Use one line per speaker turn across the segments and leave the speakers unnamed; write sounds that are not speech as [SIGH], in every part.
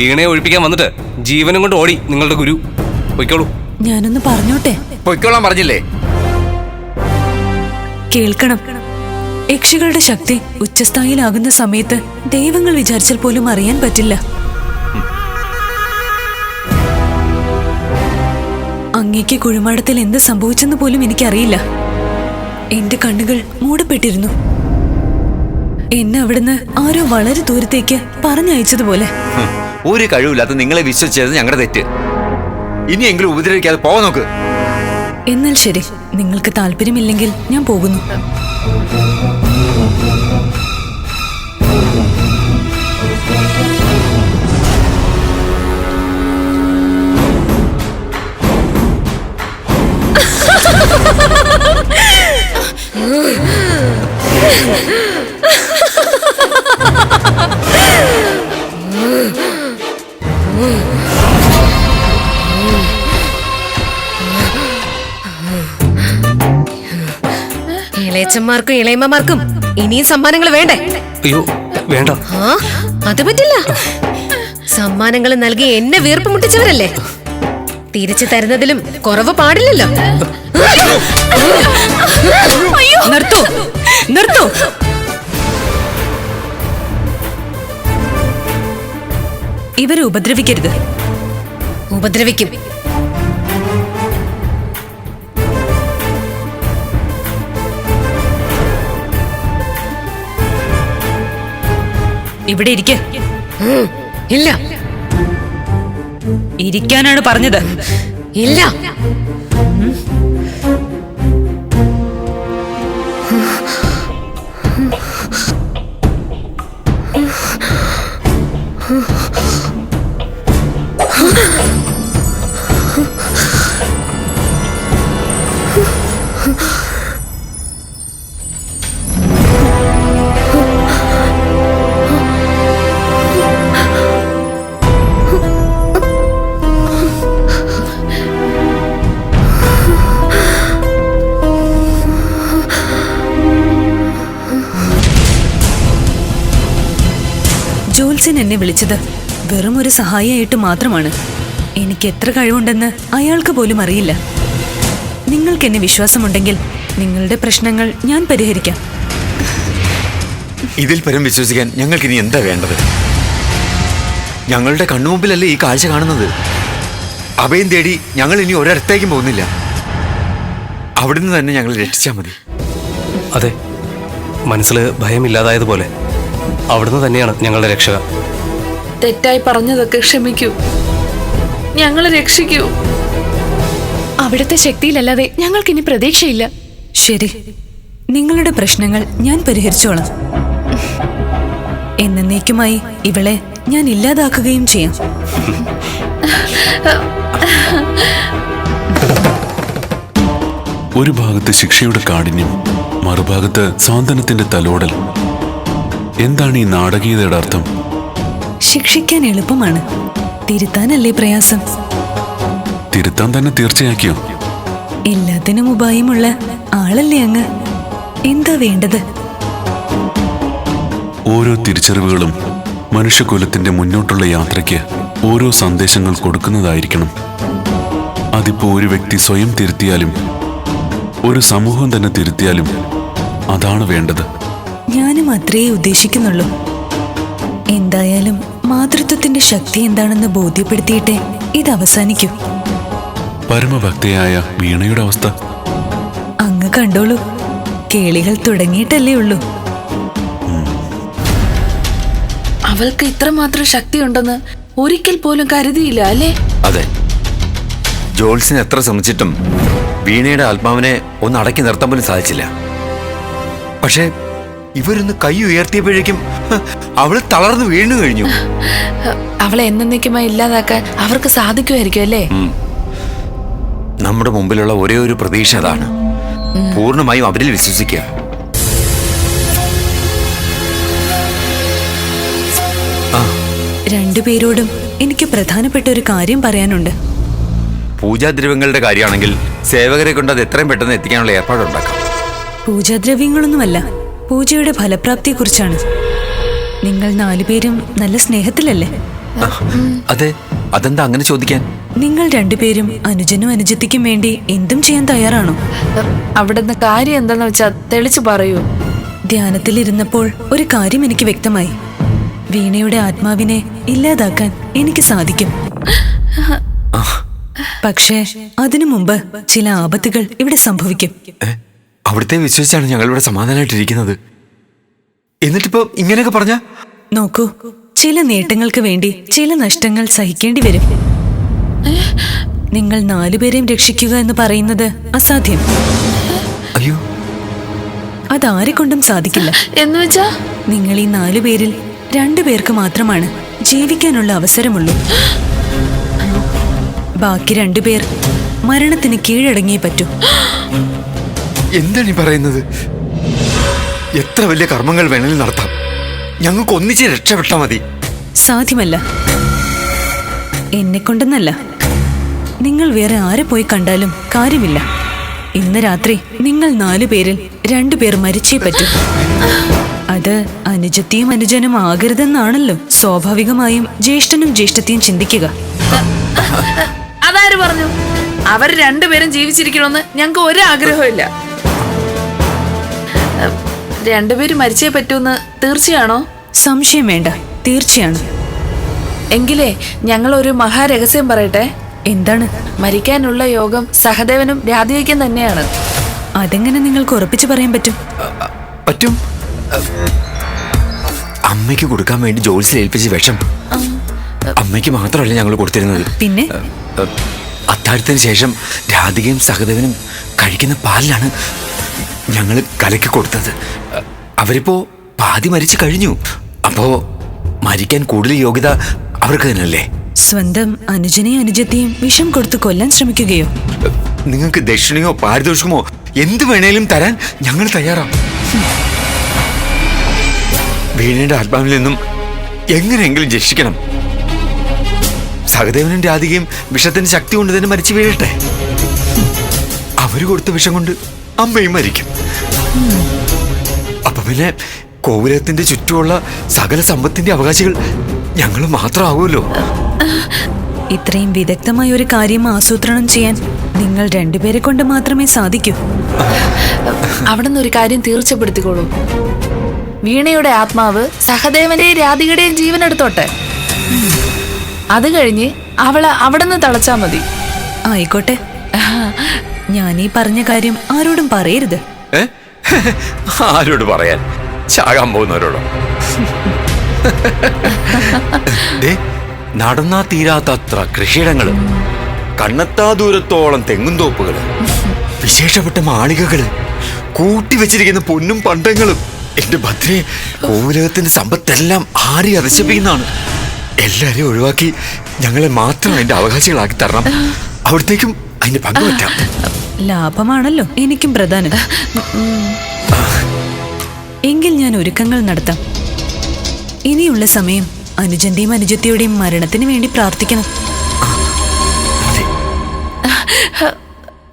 വീണയെ ഒഴിപ്പിക്കാൻ വന്നിട്ട് ജീവനും കൊണ്ട് ഓടി നിങ്ങളുടെ ഗുരു. പൊയ്ക്കോളൂ.
ഞാനൊന്ന് പറഞ്ഞോട്ടെ?
പൊയ്ക്കോളാൻ പറഞ്ഞില്ലേ?
കേൾക്കണം. യക്ഷികളുടെ ശക്തി ഉച്ചസ്ഥായിലാകുന്ന സമയത്ത് ദൈവങ്ങൾ വിചാരിച്ചാൽ പോലും അറിയാൻ പറ്റില്ല. അങ്ങേക്ക് കുഴിമാടത്തിൽ എന്ത് സംഭവിച്ചെന്ന് പോലും എനിക്കറിയില്ല. എന്റെ കണ്ണുകൾ മൂടപ്പെട്ടിരുന്നു. എന്നെ അവിടുന്ന് ആരോ വളരെ ദൂരത്തേക്ക് പറഞ്ഞയച്ചതുപോലെ.
ഒരു കഴിവില്ലാത്ത നിങ്ങളെ വിശ്വസിച്ചത് ഞങ്ങളുടെ തെറ്റ്. ഇനിയെങ്കിലും ഉപദ്രവിക്കാതെ പോവാൻ നോക്ക്.
എന്നാൽ ശരി. നിങ്ങൾക്ക് താല്പര്യമില്ലെങ്കിൽ ഞാൻ പോകുന്നു. [LAUGHS]
ഇളയച്ചന്മാർക്കും ഇളയമ്മമാർക്കും ഇനിയും സമ്മാനങ്ങൾ വേണ്ടേ?
അയ്യോ വേണ്ട.
ആ അത് പറ്റില്ല. സമ്മാനങ്ങൾ നൽകി എന്നെ വീർപ്പ് മുട്ടിച്ചവരല്ലേ? തിരിച്ചു തരുന്നതിലും കുറവ് പാടില്ലല്ലോ.
നിർത്തൂ നിർത്തൂ. ഇവരെ ഉപദ്രവിക്കരുത്.
ഉപദ്രവിക്കും.
ഇവിടെ ഇരിക്ക.
ഇല്ല.
ഇരിക്കാനാണ് പറഞ്ഞത്.
ഇല്ല.
ജോൽസൻ എന്നെ വിളിച്ചത് വെറും ഒരു സഹായിയായിട്ട് മാത്രമാണ്. എനിക്ക് എത്ര കഴിവുണ്ടെന്ന് അയാൾക്ക് പോലും അറിയില്ല. നിങ്ങൾക്ക് എന്നെ വിശ്വാസമുണ്ടെങ്കിൽ നിങ്ങളുടെ പ്രശ്നങ്ങൾ ഞാൻ പരിഹരിക്കാം.
ഇതിൽ പരം വിശ്വസിക്കാൻ ഞങ്ങൾക്ക് ഇനി എന്താ വേണ്ടത്? ഞങ്ങളുടെ കണ്ണുമുമ്പിലല്ലേ ഈ കാഴ്ച കാണുന്നത്? അഭയം തേടി ഞങ്ങൾ ഇനി ഒരിടത്തേക്കും പോകുന്നില്ല. അവിടുന്ന് തന്നെ ഞങ്ങൾ രക്ഷിച്ചാൽ മതി.
അതെ മനസ്സിൽ ഭയമില്ലാതായതുപോലെ. അവിടുന്ന് തന്നെയാണ് ഞങ്ങളുടെ രക്ഷക.
തെറ്റായി പറഞ്ഞതൊക്കെ ക്ഷമിക്കൂ. ഞങ്ങളെ രക്ഷിക്കൂ.
അവിടുത്തെ ശക്തിയിലല്ലാതെ ഞങ്ങൾക്കിനി പ്രതീക്ഷയില്ല.
ശരി. നിങ്ങളുടെ പ്രശ്നങ്ങൾ ഞാൻ പരിഹരിച്ചോളാം. എന്നേക്കുമായി ഇവളെ ഞാൻ ഇല്ലാതാക്കുകയും ചെയ്യാം.
ഒരു ഭാഗത്ത് ശിക്ഷയുടെ കാഠിന്യം മറുഭാഗത്ത് സാന്ത്വനത്തിന്റെ തലോടൽ. എന്താണ് ഈ നാടകീയതയുടെ അർത്ഥം?
ശിക്ഷിക്കാൻ എളുപ്പമാണ്. തിരുത്താനല്ലേ പ്രയാസം.
തിരുത്താൻ തന്നെ തീർച്ചയാക്കിയോ?
എല്ലാത്തിനും ഉപായമുള്ള ആളല്ലേ അങ്ങ്. എന്താ വേണ്ടത്?
ഓരോ തിരിച്ചറിവുകളും മനുഷ്യകുലത്തിന്റെ മുന്നോട്ടുള്ള യാത്രയ്ക്ക് ഓരോ സന്ദേശങ്ങൾ കൊടുക്കുന്നതായിരിക്കണം. അതിപ്പോ ഒരു വ്യക്തി സ്വയം തിരുത്തിയാലും ഒരു സമൂഹം തന്നെ തിരുത്തിയാലും അതാണ് വേണ്ടത്.
ഞാനും മാത്രമേ ഉദ്ദേശിക്കുന്നുള്ളൂ. എന്തായാലും മാതൃത്വത്തിന്റെ ശക്തി എന്താണെന്ന് ബോധ്യപ്പെടുത്തിയിട്ടേ ഇത് അവസാനിക്കൂ.
പരമഭക്തയായ വീണയുടെ അവസ്ഥ.
അങ്ങ് കണ്ടോളൂ. കേളികൾ തുടങ്ങിയിട്ടല്ലേ ഉള്ളൂ.
അവൾക്ക് ഇത്രമാത്രം ശക്തിയുണ്ടെന്ന് ഒരിക്കൽ പോലും കരുതിയില്ല അല്ലേ?
അതെ. ജോൾസിന് എത്ര ശ്രമിച്ചിട്ടും വീണയുടെ ആത്മാവിനെ ഒന്ന് അടക്കി നിർത്താൻ പോലും സാധിച്ചില്ല. പക്ഷേ ഇവരൊന്ന് കൈ ഉയർത്തിയപ്പോഴേക്കും അവൾ അവൾ തളർന്നു വീണു കഴിഞ്ഞു.
അവളെ എന്നേക്കുമായി ഇല്ലാതാക്കാൻ അവർക്ക് സാധിക്കുമായിരിക്കും അല്ലേ?
നമ്മുടെ മുമ്പിലുള്ള ഒരേ ഒരു പ്രതീക്ഷ അതാണ്. പൂർണമായും അവരിൽ വിശ്വസിക്കുക.
രണ്ടുപേരോടും എനിക്ക് പ്രധാനപ്പെട്ട ഒരു കാര്യം പറയാനുണ്ട്.
പൂജാദ്രവ്യങ്ങളുടെ കാര്യമാണെങ്കിൽ സേവകരെ കൊണ്ട് അത് എത്രയും പെട്ടെന്ന് എത്തിക്കാനുള്ള ഏർപ്പാടുണ്ടാക്കാം.
പൂജാദ്രവ്യങ്ങളൊന്നുമല്ല. പൂജയുടെ ഫലപ്രാപ്തിയെക്കുറിച്ചാണ്. നിങ്ങൾ നാലുപേരും നല്ല സ്നേഹത്തിലല്ലേ?
അതെ അതെന്താ അങ്ങനെ ചോദിക്കാൻ?
നിങ്ങൾ രണ്ടുപേരും അനുജനും അനുജത്തിക്കും വേണ്ടി എന്തും ചെയ്യാൻ തയ്യാറാണോ?
അവിടുന്ന് കാര്യം എന്താന്ന് വെച്ചാ തെളിച്ചു പറയൂ.
ധ്യാനത്തിലിരുന്നപ്പോൾ ഒരു കാര്യം എനിക്ക് വ്യക്തമായി. വീണയുടെ ആത്മാവിനെ ഇല്ലാതാക്കാൻ എനിക്ക് സാധിക്കും. പക്ഷേ അതിനു മുമ്പ് ചില ആപത്തുകൾ ഇവിടെ സംഭവിക്കും?
അവിടുത്തെ വിശ്വസിച്ചാണ് ഞങ്ങൾ ഇവിടെ സമാധാനമായിട്ടിരിക്കുന്നത്. എന്നിട്ടിപ്പോ ഇങ്ങനെയൊക്കെ പറഞ്ഞ?
നോക്കൂ ചില നേട്ടങ്ങൾക്ക് വേണ്ടി ചില നഷ്ടങ്ങൾ സഹിക്കേണ്ടി വരും. നിങ്ങൾ നാലുപേരെയും രക്ഷിക്കുക എന്ന് പറയുന്നത് അസാധ്യം.
അയ്യോ.
അതാരെ കൊണ്ടും സാധിക്കില്ല.
എന്ന് വെച്ചാ?
നിങ്ങൾ ഈ നാലു പേരിൽ രണ്ടു പേർക്ക് മാത്രമാണ് ജീവിക്കാനുള്ള അവസരമുള്ളൂ. ബാക്കി രണ്ടുപേർ മരണത്തിന് കീഴടങ്ങിയേ പറ്റൂ.
എന്താണ് ഈ പറയുന്നത്? എത്ര വലിയ കർമ്മങ്ങൾ വേണമെങ്കിൽ നടത്താം. ഞങ്ങൾക്ക് ഒന്നിച്ച് രക്ഷപ്പെട്ടാ മതി.
സാധ്യമല്ല. എന്നെ കൊണ്ടെന്നല്ല. നിങ്ങൾ വേറെ ആരെ പോയി കണ്ടാലും കാര്യമില്ല. ഇന്ന് രാത്രി നിങ്ങൾ നാലു പേരിൽ രണ്ടുപേർ മരിച്ചേ പറ്റൂ. അത് അനുജത്തിയും അനുജനും ആകരുതെന്നാണല്ലോ സ്വാഭാവികമായും ജ്യേഷ്ഠനും ജ്യേഷ്ഠത്തെയും ചിന്തിക്കുക.
അതാര് പറഞ്ഞു? അവർ രണ്ടുപേരും ജീവിച്ചിരിക്കണമെന്ന് ഞങ്ങൾക്ക് ഏഹ്, രണ്ടുപേരും മരിച്ചേ പറ്റൂന്ന് തീർച്ചയാണോ?
സംശയം വേണ്ട. തീർച്ചയാണ്.
എങ്കിലേ ഞങ്ങൾ ഒരു മഹാരഹസ്യം പറയട്ടെ.
എന്താണ്?
മരിക്കാനുള്ള യോഗം സഹദേവനും രാധികയ്ക്കും തന്നെയാണ്.
അതെങ്ങനെ നിങ്ങൾക്ക് ഉറപ്പിച്ചു പറയാൻ പറ്റും?
പറ്റും. അമ്മയ്ക്ക് കൊടുക്കാൻ വേണ്ടി ജോലിസിൽ ഏൽപ്പിച്ച വിഷം. അമ്മയ്ക്ക് മാത്രമല്ല ഞങ്ങൾ കൊടുത്തിരുന്നത്.
പിന്നെ?
അത്താഴത്തിന് ശേഷം രാധികയും സഹദേവനും കഴിക്കുന്ന പാലിലാണ് ഞങ്ങൾ കലക്കി കൊടുത്തത്. അവരിപ്പോ പാതി മരിച്ചു കഴിഞ്ഞു. അപ്പോ മരിക്കാൻ കൂടുതൽ യോഗ്യത അവർക്ക് തന്നെയല്ലേ?
സ്വന്തം അനുജനെയും അനുജത്തെയും വിഷം കൊടുത്ത് കൊല്ലാൻ ശ്രമിക്കുകയോ?
നിങ്ങൾക്ക് ദക്ഷിണയോ പാരിതോഷികമോ എന്ത് വേണേലും തരാൻ ഞങ്ങൾ തയ്യാറാണ് വീണയുടെ ആത്മാവിൽ നിന്നും എങ്ങനെയെങ്കിലും രക്ഷിക്കണം. സഹദേവനും രാധികയും വിഷത്തിന്റെ ശക്തി കൊണ്ട് തന്നെ മരിച്ചു വീഴട്ടെ. അവർ കൊടുത്ത വിഷം കൊണ്ട് അമ്മയും മരിക്കും. അപ്പൊ പിന്നെ കോവിലത്തിന്റെ ചുറ്റുമുള്ള സകല സമ്പത്തിന്റെ അവകാശികൾ ഞങ്ങൾ മാത്രമാകുമല്ലോ.
ഇത്രയും വിദഗ്ധമായ ഒരു കാര്യം ആസൂത്രണം ചെയ്യാൻ നിങ്ങൾ രണ്ടുപേരെ കൊണ്ട് മാത്രമേ സാധിക്കൂ.
അവിടുന്ന് ഒരു കാര്യം തീർച്ചപ്പെടുത്തിക്കോളൂ. വീണയുടെ ആത്മാവ് സഹദേവന്റെയും രാധികയുടെയും ജീവൻ എടുത്തോട്ടെ അത് കഴിഞ്ഞ് അവളെ അവിടെ നിന്ന് തളച്ചാ മതി.
ആയിക്കോട്ടെ. ഞാൻ ഈ പറഞ്ഞ കാര്യം ആരോടും പറയരുത്.
ആരോട് പറയാൻ? ചാകാൻ പോകുന്നവരോടോ? നടന്നാ തീരാത്തത്ര കൃഷിയിടങ്ങൾ. കണ്ണത്താ ദൂരത്തോളം തെങ്ങും തോപ്പുകൾ. വിശേഷപ്പെട്ട മാളികകൾ. കൂട്ടി വെച്ചിരിക്കുന്ന പൊന്നും പണ്ടങ്ങളും. എന്റെ ഭദ്രയെ കോവിലകത്തിന്റെ സമ്പത്തെല്ലാം ആരി അരശിപ്പിക്കുന്നതാണ് എല്ലാരെയും ഒഴിവാക്കി ഞങ്ങളെ മാത്രം അതിന്റെ അവകാശികളാക്കി തരണം. അവിടത്തേക്കും അതിന്റെ പങ്കുപറ്റാം
ലാഭമാണല്ലോ. എനിക്കും പ്രധാനം എങ്കിൽ ഞാൻ ഒരുക്കങ്ങൾ നടത്താം. ഇനിയുള്ള സമയം അനുജന്റെയും അനുജത്തിയുടെയും മരണത്തിന് വേണ്ടി പ്രാർത്ഥിക്കണം.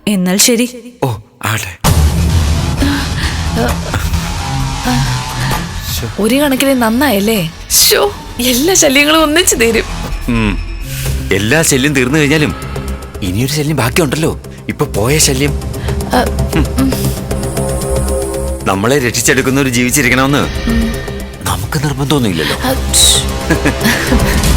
എന്നാൽ ശരി.
ഓ ആട്ടെ.
ഒരു കണക്കിന് നന്നായല്ലേ? ഷോ എല്ലാ ശല്യങ്ങളും ഒന്നിച്ചു തരും.
എല്ലാ ശല്യം തീർന്നു കഴിഞ്ഞാലും ഇനിയൊരു ശല്യം ബാക്കിയുണ്ടല്ലോ. ഇപ്പൊ പോയ ശല്യം. നമ്മളെ രക്ഷിച്ചെടുക്കുന്നവർ ജീവിച്ചിരിക്കണമെന്ന് നമുക്ക് നിർബന്ധമൊന്നുമില്ലല്ലോ. [LAUGHS]